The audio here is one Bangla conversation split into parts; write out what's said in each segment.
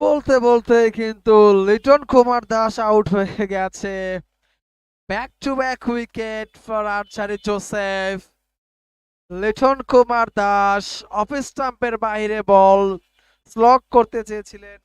বলতে বলতে কিন্তু লিটন কুমার দাস আউট হয়ে গেছে। Back to back wicket for Alzarri Joseph Liton Kumar Das off স্টাম্পের বাইরে বল স্লগ করতে চেয়েছিলেন।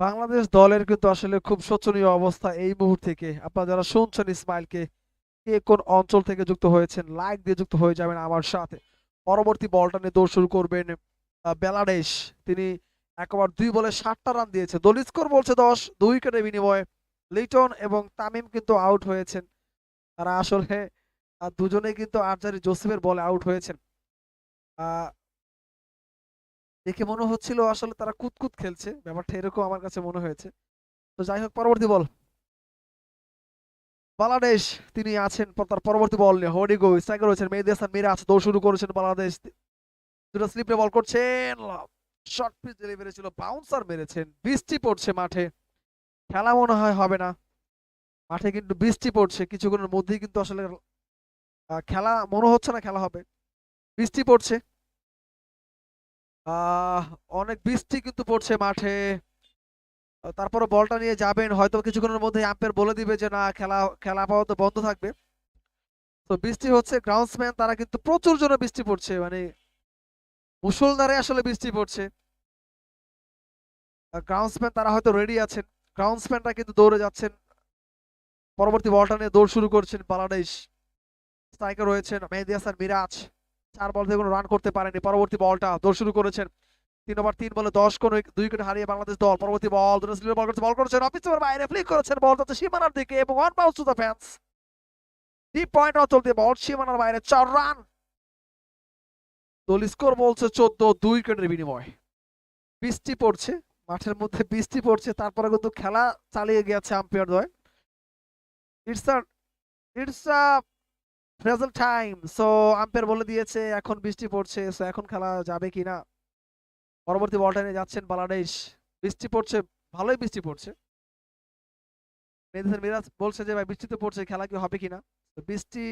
বাংলাদেশ দলের কিন্তু আসলে খুব শোচনীয় অবস্থা এই মুহূর্ত। থেকে আপনারা যারা শুনছেন ইসমাইলকে কে কোন অঞ্চল থেকে যুক্ত হয়েছেন লাইক দিয়ে যুক্ত হয়ে যাবেন আমার সাথে। পরবর্তী বলটা নিয়ে দৌড় শুরু করবেন আহ, বেলাডেশ তিনি একবার দুই বলে ষাটটা রান দিয়েছে। দল স্কোর বলছে দশ দুই উইকেটের বিনিময়ে লিটন এবং তামিম কিন্তু আউট হয়েছেন। তারা আসলে দুজনেই কিন্তু আরজারি জোসেফের বলে আউট হয়েছেন। দেখে মনে হচ্ছিল আসলে তারা কুতকুত খেলছে। ব্যাপারটা এরকম আমার কাছে মনে হয়েছে। তো যাই হোক, পরবর্তী বল। বাংলাদেশ, তিনি আছেন তার পরবর্তী বল নিয়ে। হোডিগো স্ট্রাইকার রয়েছেন মেহেদি হাসান মিরাজ দৌড় শুরু করেছেন বাংলাদেশ। দুটো স্লিপে বল করছেন শর্ট পিচ ডেলিভারি ছিল বাউন্সার মেরেছেন, বৃষ্টি পড়ছে মাঠে। খেলা মনে হয় হবে না। মাঠে কিন্তু বৃষ্টি পড়ছে, কিছুক্ষণের মধ্যেই কিন্তু আসলে খেলা মনে হচ্ছে না খেলা হবে। বৃষ্টি পড়ছে। অনেক বৃষ্টি কিন্তু পড়ছে মাঠে। তারপরে বলটা নিয়ে যাবেন হয়তো কিছুক্ষণের মধ্যে আম্পায়ার বলে দিবে যে, না, খেলা খেলা আপাতত বন্ধ থাকবে। তো বৃষ্টি হচ্ছে গ্রাউন্ডসম্যান তারা কিন্তু প্রচুর জন্য বৃষ্টি পড়ছে মানে মুসলধারে আসলে বৃষ্টি পড়ছে। গ্রাউন্ডসম্যান তারা হয়তো রেডি আছেন। গ্রাউন্ডসম্যানরা কিন্তু দৌড়ে যাচ্ছেন। পরবর্তী বলটা নিয়ে দৌড় শুরু করছেন বাংলাদেশ। স্ট্রাইকার রয়েছেন মেহেদি হাসান মিরাজ। চার বল থেকে কোনো রান করতে পারেনি। পরবর্তী বলটা দৌড় শুরু করেছেন। তিন ওভার তিন বলে দশ কোন দুই উইকেট হারিয়ে বাংলাদেশ দল। পরবর্তী বল দুটো স্লিপে বল করেছে, বল করেছেন অফিস বাইরে ফ্লিক করেছেন বল যাচ্ছে সীমানার দিকে এবং one bounce to the fence deep point অঞ্চল দিয়ে বল সীমানার বাইরে, চার রান দল স্কোর বলছে চোদ্দ, দুই উইকেটের বিনিময়। বৃষ্টি পড়ছে, মাঠের মধ্যে বৃষ্টি পড়ছে, তারপরে কিন্তু খেলা চালিয়ে গেছে umpire দ্বয় it's a it's a present time so umpire বলে দিয়েছে, এখন বৃষ্টি পড়ছে সো এখন খেলা যাবে কি না পরবর্তী বলটা নিয়ে যাচ্ছেন বাংলাদেশ। বৃষ্টি পড়ছে, ভালোই বৃষ্টি পড়ছে। মেহেদি মিরাজ বলছে যে, ভাই, বৃষ্টিতে পড়ছে, খেলা কি হবে কিনা? তো বৃষ্টি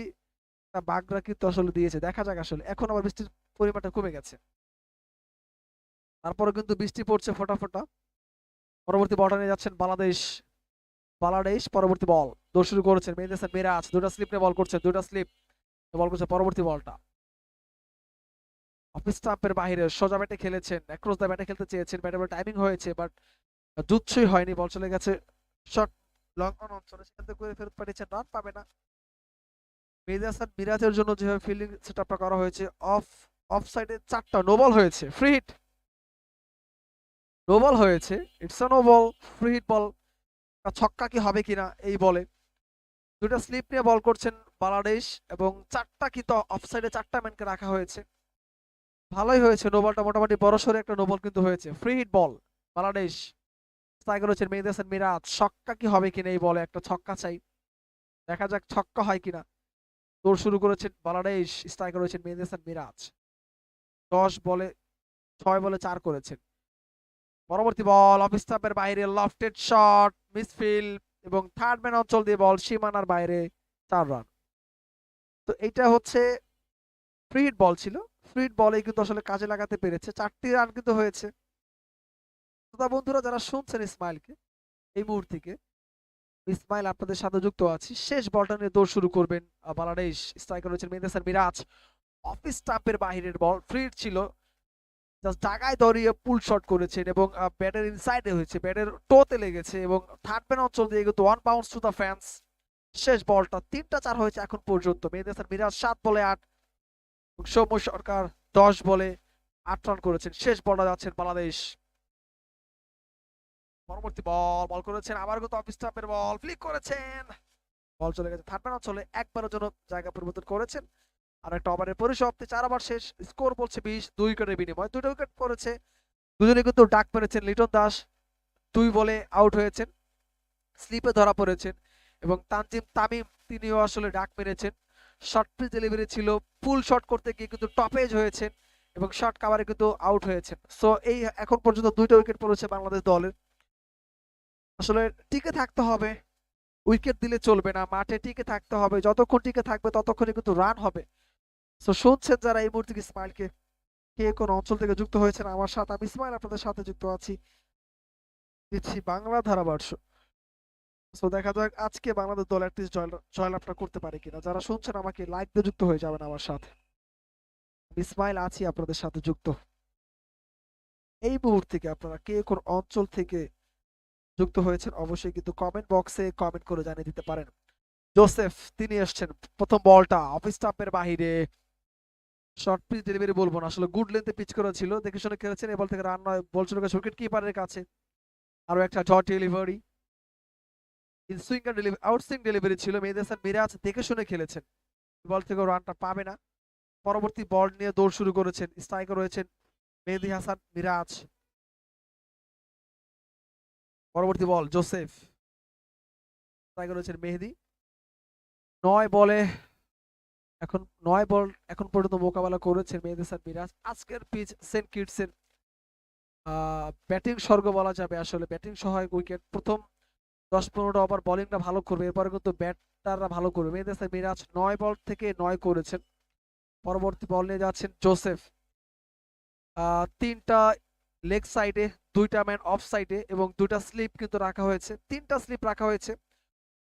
বাগরা কিন্তু আসলে দিয়েছে। দেখা যাক আসলে। এখন আবার বৃষ্টির পরিমাণটা কমে গেছে। তারপরে কিন্তু বৃষ্টি পড়ছে ফোটা ফোটা। পরবর্তী বলটা নিয়ে যাচ্ছেন বাংলাদেশ। বাংলাদেশ পরবর্তী বল। দৌড় শুরু করেছেন মেহেদি হাসান মিরাজ। দুটা স্লিপ নিয়ে বল করছে দুটা স্লিপ বল করছে পরবর্তী বলটা। অফিস স্টাম্পের বাইরে সোজা ব্যাটে খেলেছেন অ্যাক্রস দ্য ব্যাটে খেলতে চেয়েছেন। ব্যাটে বল টাইমিং হয়েছে বাট জুৎসই হয়নি, বল চলে গেছে। শর্ট লং অন অঞ্চলে সেখান থেকে করে ফেরত পাঠিয়েছেন রান পাবে না। মেহেদি হাসান মিরাজের জন্য যেভাবে ফিল্ডিং সেটআপটা করা হয়েছে অফ অফ সাইডে চারটা নো বল হয়েছে ফ্রি হিট নো বল হয়েছে it's a no ball free hit ball ছক্কা কি হবে কিনা এই বলে। দুটা স্লিপ নিয়ে বল করছেন বাংলাদেশ এবং চারটা কি কিন্তু অফসাইডে চারটা ম্যানকে রাখা হয়েছে। ভালোই হয়েছে নোবলটা মোটামুটি বড় সড়ো একটা নোবল কিন্তু হয়েছে। Free hit ball Bangladesh. Striker হচ্ছেন মেহেদি হাসান মিরাজ। ছক্কা কি হবে কিনা এই বলে একটা ছক্কা চাই। দেখা যাক ছক্কা হয় কিনা। দৌড় শুরু করেছেন বাংলাদেশ স্ট্রাইকার হয়েছেন মেহেদি হাসান মিরাজ। দশ বলে, ছয় বলে চার করেছেন। পরবর্তী বল অফ স্টাম্পের বাইরে লফটেড শট মিসফিল এবং থার্ড ম্যান অঞ্চল দিয়ে বল, সীমানার বাইরে, চার রান তো এটা হচ্ছে ফ্রি হিট বল ছিল। ফ্রি হিট বলে কিন্তু আসলে কাজে লাগাতে পেরেছে। চারটি রান কিন্তু হয়েছে। শ্রোতা বন্ধুরা, যারা শুনছেন ইসমাইলকে, এই মুহূর্তে ইসমাইল আপনাদের সাথে যুক্ত আছি। শেষ বলটা নিয়ে দৌড় শুরু করবেন বাংলাদেশ স্ট্রাইকার রয়েছেন মেহেদি হাসান মিরাজ। অফ স্টাম্পের বাহিরের বল ফ্রি হিট ছিল। জায়গায় দাঁড়িয়ে পুল শট করেছেন এবং ব্যাটের ইনসাইডে হয়েছে। ব্যাটের টোতে লেগেছে এবং থার্ড ম্যান অঞ্চল দিয়ে কিন্তু one bounce to the fence শেষ বলটা তিনটা চার হয়েছে এখন পর্যন্ত। মেহেদি হাসান মিরাজ সাত বলে আট। সৌম্য সরকার দশ বলে আট রান করেছেন। শেষ বলটা যাচ্ছেন বাংলাদেশ। পরবর্তী বল বল করেছেন আবার কিন্তু অফ স্টাম্পের বল ফ্লিক করেছেন। বল চলে গেছে থার্ড ম্যান অঞ্চলে। একবারের জন্য জায়গা পরিবর্তন করেছেন। আর একটা ওভারের পরিসমাপ্তি, চার ওভার শেষ, স্কোর বলছে বিশ, দুই উইকেটের বিনিময় দুটো উইকেট পড়েছে দুজনে কিন্তু ডাক মেরেছেন লিটন দাস, দুই বলে আউট হয়েছেন, স্লিপে ধরা পড়েছেন এবং তানজিম তামিম তিনিও আসলে ডাক মেরেছেন। শর্ট পিচ ডেলিভারি ছিল, ফুল শট করতে গিয়ে কিন্তু টপেজ হয়েছেন এবং শর্ট কাভারে কিন্তু আউট হয়েছেন। সো এই এখন পর্যন্ত দুইটা উইকেট পড়েছে বাংলাদেশ দলের। আসলে টিকে থাকতে হবে, উইকেট দিলে চলবে না, মাঠে টিকে থাকতে হবে, যতক্ষণ টিকে থাকবে ততক্ষণই কিন্তু রান হবে। তো শুনছেন যারা এই মুহূর্তে ইসমাইলকে কে কোন অঞ্চল থেকে যুক্ত হয়েছেন? আমার সাথে, আমি ইসমাইল আপনাদের সাথে যুক্ত আছি। দিচ্ছি বাংলা ধারাভাষ্য। তো দেখা যাক আজকে বাংলাদেশ দল অ্যাটলিস্ট জয়লাভটা করতে পারে কিনা। যারা শুনছেন আমাকে লাইক দিয়ে যুক্ত হয়ে যাবেন আমার সাথে। ইসমাইল আছি, আপনাদের সাথে যুক্ত। এই মুহূর্তে থেকে আপনারা কে কোন অঞ্চল থেকে যুক্ত হয়েছেন? অবশ্যই কিন্তু কমেন্ট বক্সে কমেন্ট করে জানিয়ে দিতে পারেন। জোসেফ তিনি এসছেন প্রথম বলটা। অফিস স্টাম্পের বাহিরে। শর্ট পিচ ডেলিভারি বলব না। আসলে গুড লেন্থে পিচ করা ছিল। দেখে শুনে খেলেছেন, এই বল থেকে রান নয়। বল গেছে উইকেট কিপারের কাছে। আরও একটা dot delivery inswinger delivery outswing delivery ছিল। মেহেদি হাসান মিরাজ দেখে শুনে খেলেছেন। বল থেকে রানটা পাবে না। পরবর্তী বল নিয়ে দৌড় শুরু করেছেন স্ট্রাইকার রয়েছেন মেহেদি হাসান, মিরাজ। পরবর্তী বল জোসেফ স্ট্রাইকার রয়েছেন মেহেদি। নয় বলে এখন নয় বল এখন পর্যন্ত মোকাবেলা করেছেন মেহেদি হাসান মিরাজ। আজকের পিচ সেন্ট কিটসের ব্যাটিং স্বর্গ বলা যাবে আসলে। ব্যাটিং সহায়ক উইকেট প্রথম দশ পনেরোটা ওভার বোলিংটা ভালো করবে। এরপরে কিন্তু ব্যাটাররা ভালো করবে। মেহেদি হাসান মিরাজ নয় বল থেকে নয় করেছেন। পরবর্তী বল নিয়ে যাচ্ছেন জোসেফ। তিনটা লেগ সাইডে দুইটা ম্যান অফ সাইডে এবং দুইটা স্লিপ কিন্তু রাখা হয়েছে। তিনটা স্লিপ রাখা হয়েছে।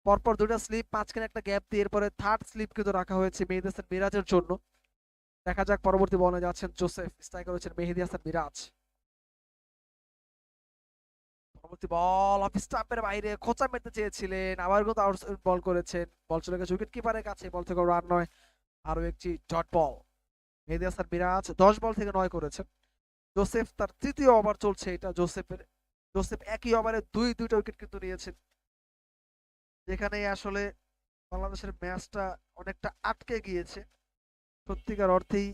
পরপর দুইটা স্লিপ মাঝখানে একটা গ্যাপ দিয়ে এরপরে থার্ড স্লিপ কিন্তু রাখা হয়েছে মেহেদি হাসান মিরাজের জন্য। দেখা যাক পরবর্তী বলে যাচ্ছেন জোসেফ স্ট্রাইকার হচ্ছেন মেহেদি হাসান মিরাজ। পরবর্তী বল অফ স্টাম্পের বাইরে, খোঁচা মেরতে চেয়েছিলেন, আবার কিন্তু আউট বল করেছেন। বল চলে গেছে উইকেট কিপারের কাছে বল থেকে রান নয় আরও একটি ডট বল মেহেদি হাসান মিরাজ দশ বল থেকে নয় করেছেন। জোসেফ তার তৃতীয় ওভার চলছে এটা জোসেফের জোসেফ একই ওভারে দুই, দুইটা উইকেট কিন্তু নিয়েছেন। যেখানে আসলে বাংলাদেশের ম্যাচটা অনেকটা আটকে গিয়েছে। সত্যিকার অর্থেই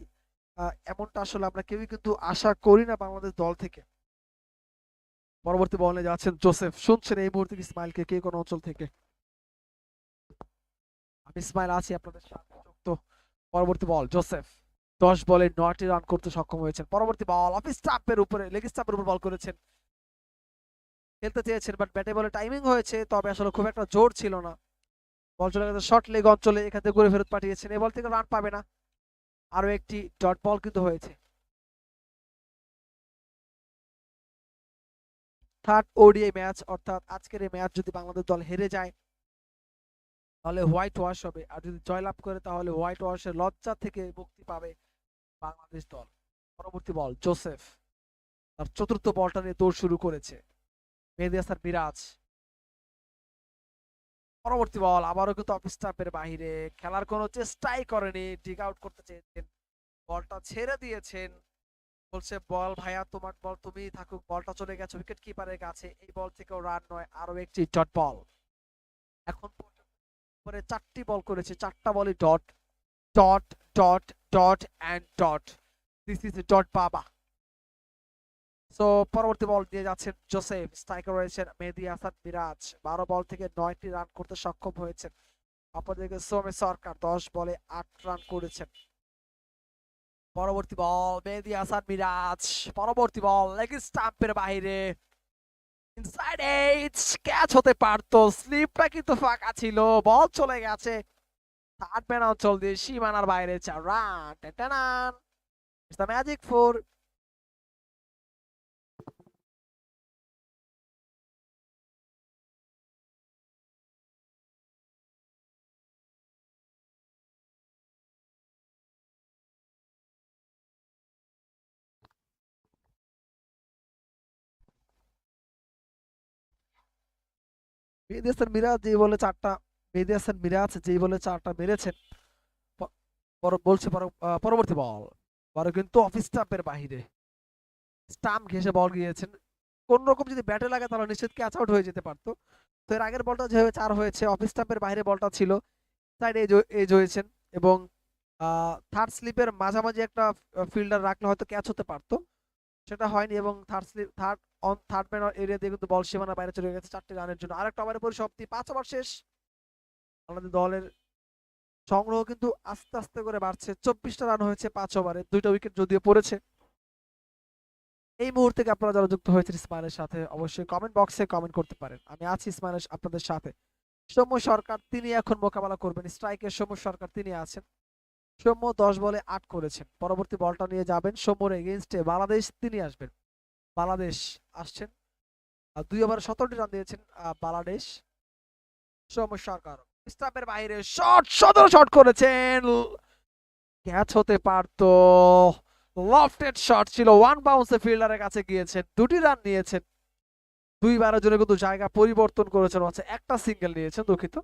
এমনটা আসলে আমরা কেউই কিন্তু আশা করি না বাংলাদেশ দল থেকে। পরবর্তী বলে যাচ্ছেন জোসেফ। শুনছেন এই মুহূর্তে ইসমাইলকে কে কোন অঞ্চল থেকে? আমি ইসমাইল আছি আপনাদের সাথে পরবর্তী বল, জোসেফ। দশ বলে নয়টি রান করতে সক্ষম হয়েছেন। পরবর্তী বল, অফিস স্টাম্পের উপরে, লেগ স্টাম্পের উপর বল করেছেন খেলতে চেয়েছেন বাট ব্যাটে বলে টাইমিং হয়েছে, তবে আসলে খুব একটা জোর ছিল না। বল চলে গেছে শর্ট লেগ অঞ্চলে এখান থেকে ঘুরে ফেরত পাঠিয়েছেন এই বল থেকে রান পাবে না। আরও একটি ডট বল কিন্তু হয়েছে। থার্ড ওডিআই ম্যাচ অর্থাৎ আজকের এই ম্যাচ যদি বাংলাদেশ দল হেরে যায়, তাহলে হোয়াইট ওয়াশ হবে। আর যদি জয়লাভ করে, তাহলে হোয়াইট ওয়াশের লজ্জা থেকে মুক্তি পাবে বাংলাদেশ দল। পরবর্তী বল জোসেফ তার চতুর্থ বলটা নিয়ে দৌড় শুরু করেছে। মেহেদি হাসান মিরাজ। পরবর্তী বল, আবারও কিন্তু অফ স্টাম্পের বাহিরে, খেলার কোনো চেষ্টাই করেনি ডিগ আউট করতে চেয়েছেন। বলটা ছেড়ে দিয়েছেন। বলছে, বল ভাইয়া, তোমার বল তুমি থাকুক, বলটা চলে গেছে উইকেট কিপারের কাছে। এই বল থেকেও রান নয় আরও একটি ডট বল এখন পরে চারটি বল করেছে, চারটা বলই dot dot dot dot and dot this is dot বাবা। সো পরবর্তী বল দিয়ে যাচ্ছেন জোসেফ স্ট্রাইকার রয়েছেন মেহেদি হাসান, মিরাজ। বারো বল থেকে নয়টি রান করতে সক্ষম হয়েছেন। অপরদিকে সোমে সরকার দশ বলে আট রান করেছেন। পরবর্তী বল মেহেদি হাসান, মিরাজ। পরবর্তী বল লেগ স্টাম্পের বাইরে। ইনসাইড এইট ক্যাচ হতে পারতো। স্লিপটা কিন্তু ফাঁকা ছিল। বল চলে গেছে। থার্ড ম্যান অঞ্চল দিয়ে সীমানার বাইরে চার run টেটানান it's the magic four Mehedi Hasan Miraz যেই বলে চারটা, মেহেদি হাসান মিরাজ যেই বলে চারটা মেরেছেন বলছে পর- পরবর্তী বল। পরে কিন্তু অফ স্টাম্পের বাহিরে স্টাম্প ঘেসে বল গিয়েছেন। কোন রকম যদি ব্যাটে লাগে তাহলে নিশ্চিত ক্যাচ আউট হয়ে যেতে পারতো। তো এর আগের বলটা যেভাবে চার হয়েছে অফ স্টাম্পের বাইরে বলটা ছিল, সাইড এজ এজ হয়েছেন এবং থার্ড স্লিপের মাঝামাঝি একটা ফিল্ডার রাখলে হয়তো ক্যাচ হতে পারতো। সেটা হয়নি এবং third slip third on third man area দিয়ে কিন্তু বল সীমানার বাইরে চলে গেছে চারটি রানের জন্য। আরেকটা ওভারের পরিসমাপ্তি, পাঁচ ওভার শেষ। আমাদের দলের সংগ্রহ কিন্তু আস্তে আস্তে করে বাড়ছে। চব্বিশটা রান হয়েছে পাঁচ ওভারে, দুইটা উইকেট যদিও পড়েছে। এই মুহূর্তে আপনারা যারা যুক্ত হয়েছেন ইসমাইলের সাথে, অবশ্যই কমেন্ট বক্সে কমেন্ট করতে পারেন। আমি আছি ইসমাইলের আপনাদের সাথে। সৌম্য সরকার, তিনি এখন মোকাবেলা করবেন। স্ট্রাইকের সৌম্য সরকার, তিনি আছেন। সৌম্য দশ বলে আট করেছেন। পরবর্তী বলটা নিয়ে যাবেন। সৌম্যর এগেনস্টে বাংলাদেশ, তিনি আসবেন। বাংলাদেশ আসছেন। দুই ওভারে সতেরোটি রান দিয়েছেন বাংলাদেশ। সৌম্য সরকার স্টাম্পের বাইরে শট, সতেরো শট করেছেন। ক্যাচ হতে পারতো। লফটেড শট ছিল ওয়ান বাউন্সে ফিল্ডারের কাছে গিয়েছেন, দুটি রান নিয়েছেন। দুইবারের জন্য কিন্তু জায়গা পরিবর্তন করেছেন হচ্ছে একটা সিঙ্গেল নিয়েছেন, দুঃখিত।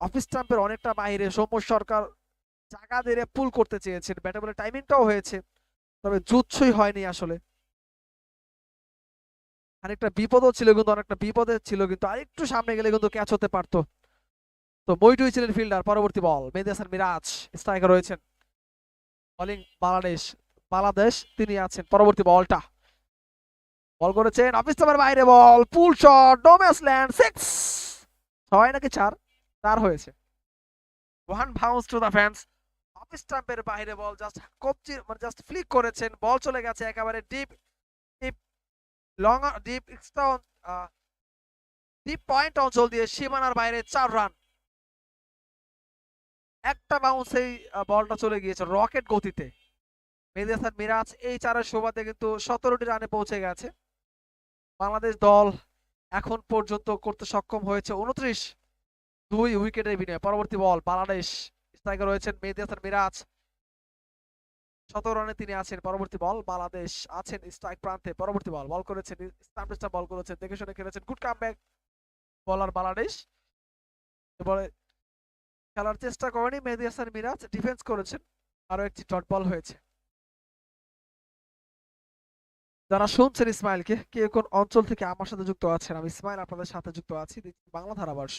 অফ স্টাম্পের অনেকটা বাইরে, সৌম্য সরকার জায়গা দিয়ে পুল করতে চেয়েছেন। ব্যাটে বলে টাইমিংটাও হয়েছে, তবে জুৎসই হয়নি আসলে। আরেকটা বিপদও ছিল কিন্তু অনেকটা বিপদে ছিল, কিন্তু আরেকটু সামনে গেলে কিন্তু ক্যাচ হতে পারতো। তো মইটুই ছিলেন ফিল্ডার পরবর্তী বল মেহেদি হাসান মিরাজ স্ট্রাইকার রয়েছেন। বলিং বাংলাদেশ বাংলাদেশ তিনি আছেন, পরবর্তী বলটা বল করেছেন অফিস টাইমের বাইরে বল পুল শট ডোমেস ল্যান্ড সিক্স ছয় নাকি চার? চার হয়েছে। One bounce to the fence off স্টাম্পের বাইরে বল জাস্ট কবজি মানে জাস্ট ফ্লিক করেছেন বল চলে গেছে, একেবারে deep long deep extra deep point অঞ্চল দিয়ে সীমানার বাইরে চার রান একটা বাউন্সেই বলটা চলে গিয়েছে রকেট গতিতে। মেহেদী মিরাজ এই চারের সুবাদে কিন্তু সতেরোটি রানে পৌঁছে গেছে। বাংলাদেশ দল এখন পর্যন্ত করতে সক্ষম হয়েছে, উনত্রিশ দুই উইকেটের বিনিময়ে পরবর্তী বল, বাংলাদেশ স্ট্রাইকার রয়েছেন মেহেদী মিরাজ। সতেরো রানে তিনি আছেন। পরবর্তী বল, বাংলাদেশ আছেন স্ট্রাইক প্রান্তে। পরবর্তী বল বল করেছেন স্টাম্প স্টাম্প বল করেছেন, দেখে শুনে খেলেছেন। গুড কাম ব্যাক বলার বাংলাদেশ। এবারে খেলার চেষ্টা করেনি মেহেদি হাসান মিরাজ, ডিফেন্স করেছেন। আরও একটি ডট বল হয়েছে। যারা শুনছেন ইসমাইলকে, কে কোন অঞ্চল থেকে আমার সাথে যুক্ত আছেন? আমি ইসমাইল, আপনাদের সাথে যুক্ত আছি। বাংলা ধারাভাষ্য।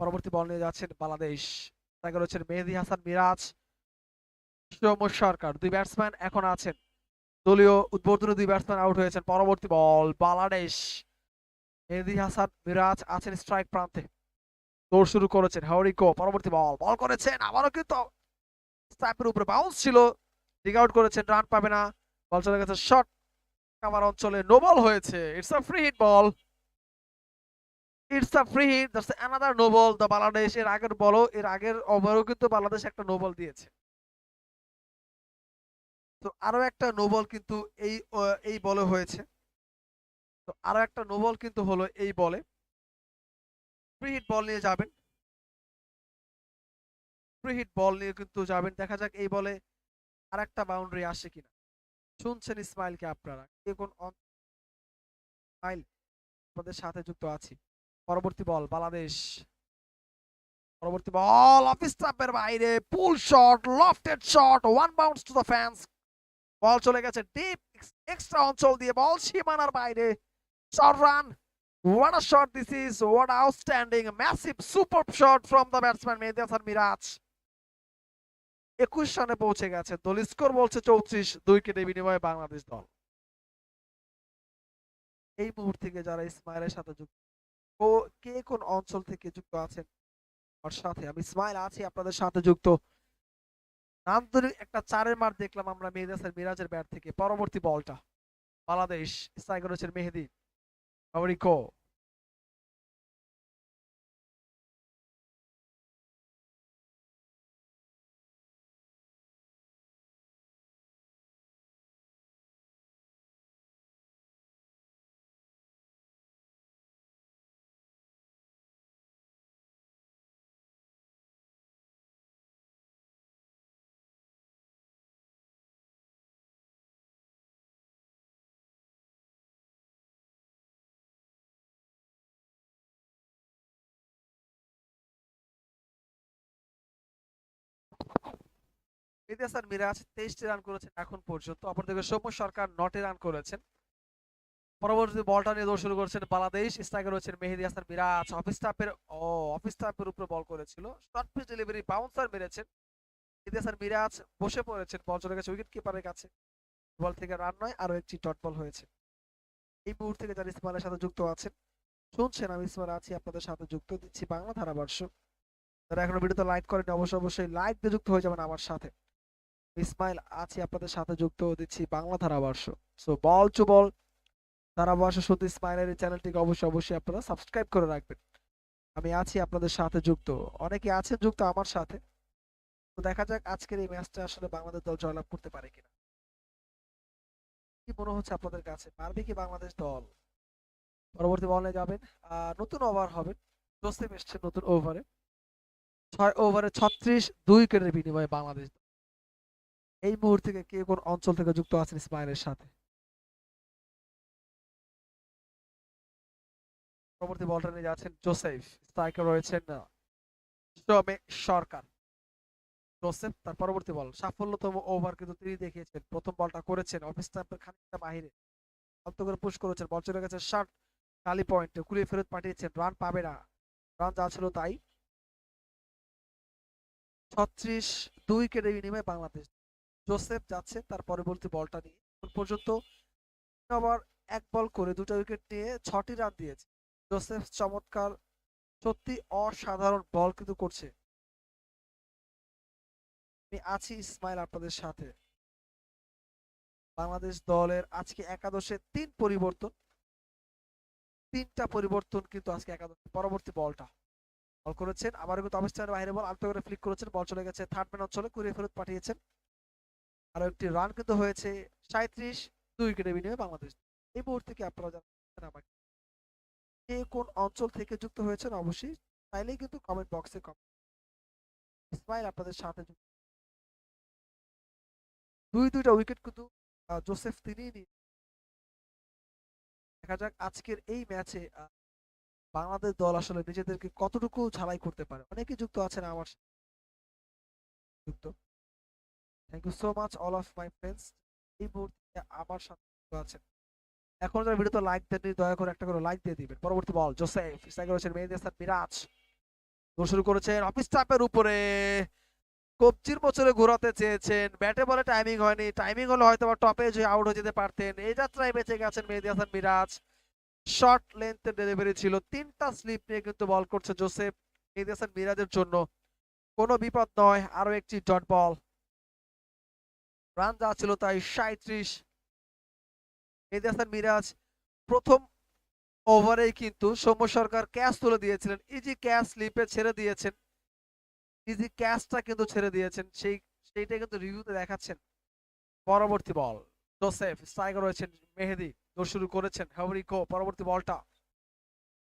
পরবর্তী বল নিয়ে যাচ্ছেন বাংলাদেশ। টাইগার হচ্ছেন মেহেদি হাসান মিরাজ। সৌম্য সরকার। দুই ব্যাটসম্যান এখন আছেন। দলীয় উদ্বোধনী দুই ব্যাটসম্যান আউট হয়েছেন। পরবর্তী বল, বাংলাদেশ। হাসান মিরাজ আছেন স্ট্রাইক প্রান্তে। দৌড় শুরু করেছেন হাওরিকো। পরবর্তী বল বল করেছেন। আবারও কিন্তু উপরে বাউন্স ছিল। ডিগ আউট করেছেন রান পাবে না। বল চলে গেছে শট অঞ্চলে নো বল হয়েছে। It's a free hit ball it's a free hit another no ball the Bangladesh এর আগের বলও এর আগের ওভারও কিন্তু বাংলাদেশ একটা নো বল দিয়েছে। তো আরও একটা নো বল কিন্তু এই এই বলে হয়েছে। তো আরও একটা নো বল কিন্তু হলো এই বলে। ফ্রি হিট বল নিয়ে যাবেন। ফ্রি হিট বল নিয়ে কিন্তু যাবেন। দেখা যাক এই বলে আর একটা বাউন্ডারি আসে কিনা। শুনছেন ইসমাইলকে আপনারা? কে কোন ইসমাইল আপনাদের সাথে যুক্ত আছি। পরবর্তী বল বাংলাদেশ। পরবর্তী বল অফিস স্টাম্পের বাইরে। Pull shot lofted shot one bounce to the fence ball চলে গেছে ডিপ এক্সট্রা অঞ্চল দিয়ে বল সীমানার বাইরে short run What a shot this is! What outstanding, massive, superb shot from the batsman Mehdi Hasan Miraj. একুশ রানে পৌঁছে গেছে দল স্কোর বলছে চৌত্রিশ দুই উইকেটে বিনিময়ে বাংলাদেশ দল এই মুহূর্তে থেকে যারা ইসমাইলের সাথে যুক্ত কে কোন অঞ্চল থেকে যুক্ত আছেন আমার সাথে আমি ইসমাইল আছি আপনাদের সাথে যুক্ত নান্দনিক একটা চারের মার দেখলাম আমরা মেহেদাসের মিরাজের ব্যাট থেকে। পরবর্তী বলটা। বাংলাদেশ স্ট্রাইকার মেহেদি। আমেরিকো। মেহেদি মিরাজ তেইশটি রান করেছেন এখন পর্যন্ত। অপরদিকে সৌম্য সরকার নটি রান করেছেন। পরবর্তী বলটা নিয়ে দৌড় শুরু করেছেন বাংলাদেশ স্ট্রাইকার হচ্ছেন মেহেদি হাসান, মিরাজ। অফিস স্টাফের ও অফিস স্টাফের উপরে বল করেছিল। শর্ট পিচ ডেলিভারি বাউন্সার মেরেছেন। মেহেদি মিরাজ বসে পড়েছেন। বল চলে গেছে উইকেট কিপারের কাছে। বল থেকে রান নয় আরও একটি ডট বল হয়েছে। এই মুহূর্তে থেকে যারা ইসমাইলের সাথে যুক্ত আছেন। শুনছেন, আমি ইসমাইল আছি আপনাদের সাথে যুক্ত। দিচ্ছি বাংলা ধারাবর্ষ যারা এখনও ভিডিওতে লাইক করেন অবশ্যই অবশ্যই লাইক দিয়ে যুক্ত হয়ে যাবেন আমার সাথে। ইসমাইল, আছি আপনাদের সাথে যুক্ত দিচ্ছি বাংলা ধারাবর্ষ সো বল টু বল ধারাবর্ষ শুধু ইসমাইলের এই চ্যানেলটিকে অবশ্যই অবশ্যই আপনারা সাবস্ক্রাইব করে রাখবেন। আমি আছি আপনাদের সাথে যুক্ত। অনেকে আছেন যুক্ত আমার সাথে। তো দেখা যাক আজকের এই ম্যাচটা আসলে বাংলাদেশ দল জয়লাভ করতে পারে কিনা। কি মনে হচ্ছে আপনাদের কাছে? পারবে কি বাংলাদেশ দল? পরবর্তী বলে যাবেন। নতুন ওভার হবে। জোসেফ এসছে নতুন ওভারে ছয় ওভারে ছত্রিশ দুই উইকেটের বিনিময়ে বাংলাদেশ। এই মুহূর্তে কে কোন অঞ্চল থেকে যুক্ত আছেন ইসমাইলের সাথে? পরবর্তী বলটা নিয়ে যাচ্ছেন জোসেফ। স্ট্রাইকার রয়েছেন আহ, সরকার। জোসেফ তার পরবর্তী বল। সাফল্যতম ওভার কিন্তু তিনি দেখিয়েছেন। প্রথম বলটা করেছেন অফিস স্ট্যাম্পের খানিকটা বাহিরে। অল্প করে পুশ করেছেন। বল চলে গেছে ষাট খালি পয়েন্টে কুড়িয়ে ফেরত পাঠিয়েছেন। রান পাবে না। রান যা ছিল তাই। ছত্রিশ দুই উইকেটের বিনিময়ে বাংলাদেশ জোসেফ যাচ্ছে তার পরবর্তী বলটা নিয়ে। এখন পর্যন্ত ওভার এক বল করে দুটো উইকেট নিয়ে ছটি রান দিয়েছে। জোসেফ চমৎকার, সত্যি অসাধারণ বল কিন্তু করছে। আমি আছি ইসমাইল আপনাদের সাথে। বাংলাদেশ দলের আজকে একাদশে তিন পরিবর্তন। তিনটা পরিবর্তন কিন্তু আজকে একাদশ, পরবর্তী বলটা। বল করেছেন আবার কিন্তু অবস্থানের বাইরে বল, আলতো করে ফ্লিক করেছেন, বল চলে গেছে, থার্ড ম্যান অঞ্চলে, কুড়িয়ে ফেরত পাঠিয়েছেন। আরও একটি রান কিন্তু হয়েছে সাঁত্রিশ দুই উইকেটের বিনিময়ে বাংলাদেশ। এই মুহূর্তে কি আপনারা জানাচ্ছেন আমাকে? কে কোন অঞ্চল থেকে যুক্ত হয়েছেন অবশ্যই চাইলেই কিন্তু কমেন্ট বক্সে কমেন্ট ইসমাইল আপনাদের সাথে যুক্ত। দুই, দুইটা উইকেট কিন্তু জোসেফ নিয়ে দেখা যাক আজকের এই ম্যাচে বাংলাদেশ দল আসলে নিজেদেরকে কতটুকু ঝালাই করতে পারে? অনেকে যুক্ত আছেন আমার। যুক্ত। Thank you so much all of my friends এই মুহূর্তে আমার সাথে আছেন। এখন যারা ভিডিওতে লাইক দেননি, দয়া করে একটা করে লাইক দিয়ে দিবেন। পরবর্তী বল জোসেফ স্ট্রাইক করেছেন মেহেদি হাসান মিরাজ দৌড় শুরু করেছেন অফিস স্টাফের উপরে। কবজির বছরে ঘোরাতে চেয়েছেন। ব্যাটে বলে টাইমিং হয়নি। টাইমিং হলে হয়তো বা টপে যে আউট হয়ে যেতে পারতেন। এই যাত্রায় বেঁচে গেছেন মেহেদি হাসান মিরাজ শর্ট লেন্থের ডেলিভারি ছিল। তিনটা স্লিপ নিয়ে কিন্তু বল করছে জোসেফ মেহেদি হাসান মিরাজের জন্য কোনো বিপদ নয়। আরও একটি ডট বল রান যা ছিল তাই সাঁত্রিশ মেহেদি মিরাজ, প্রথম ওভারেই কিন্তু সৌম্য সরকার ক্যাচ তুলে দিয়েছিলেন। ইজি ক্যাচ স্লিপে ছেড়ে দিয়েছেন। ইজি ক্যাচটা কিন্তু ছেড়ে দিয়েছেন। সেই সেইটা কিন্তু রিভিউতে দেখাচ্ছেন। পরবর্তী বল, জোসেফ, স্ট্রাইকার রয়েছেন মেহেদি, দৌড় শুরু করেছেন হেবরিকো, পরবর্তী বলটা।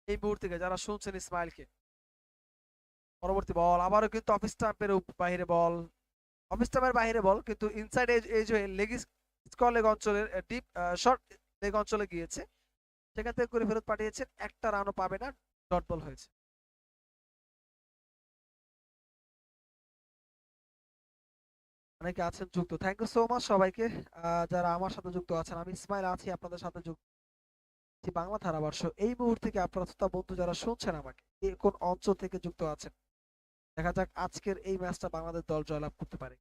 এই মুহূর্তে যারা শুনছেন ইসমাইলকে। পরবর্তী বল, আবারও কিন্তু অফিস স্টাম্পের বাহিরে বল। অফিস স্টাম্পের বাইরে বল, কিন্তু ইনসাইড এজ এই যে লেগ স্কোয়ার লেগ অঞ্চলের ডিপ শর্ট লেগ অঞ্চলে গিয়েছে। সেখান থেকে করে ফেরত পাঠিয়েছেন একটা রানও পাবে না ডট বল হয়েছে। অনেকে আছেন যুক্ত। থ্যাংক ইউ সো মাচ সবাইকে যারা আমার সাথে যুক্ত আছেন। আমি ইসমাইল আছি, আপনাদের সাথে যুক্ত বাংলা ধারাবর্ষ এই মুহূর্তে আপনারা শ্রোতা বন্ধু যারা শুনছেন আমাকে কোন অঞ্চল থেকে যুক্ত আছেন? দেখা যাক আজকের এই ম্যাচটা বাংলাদেশ দল জয়লাভ করতে পারে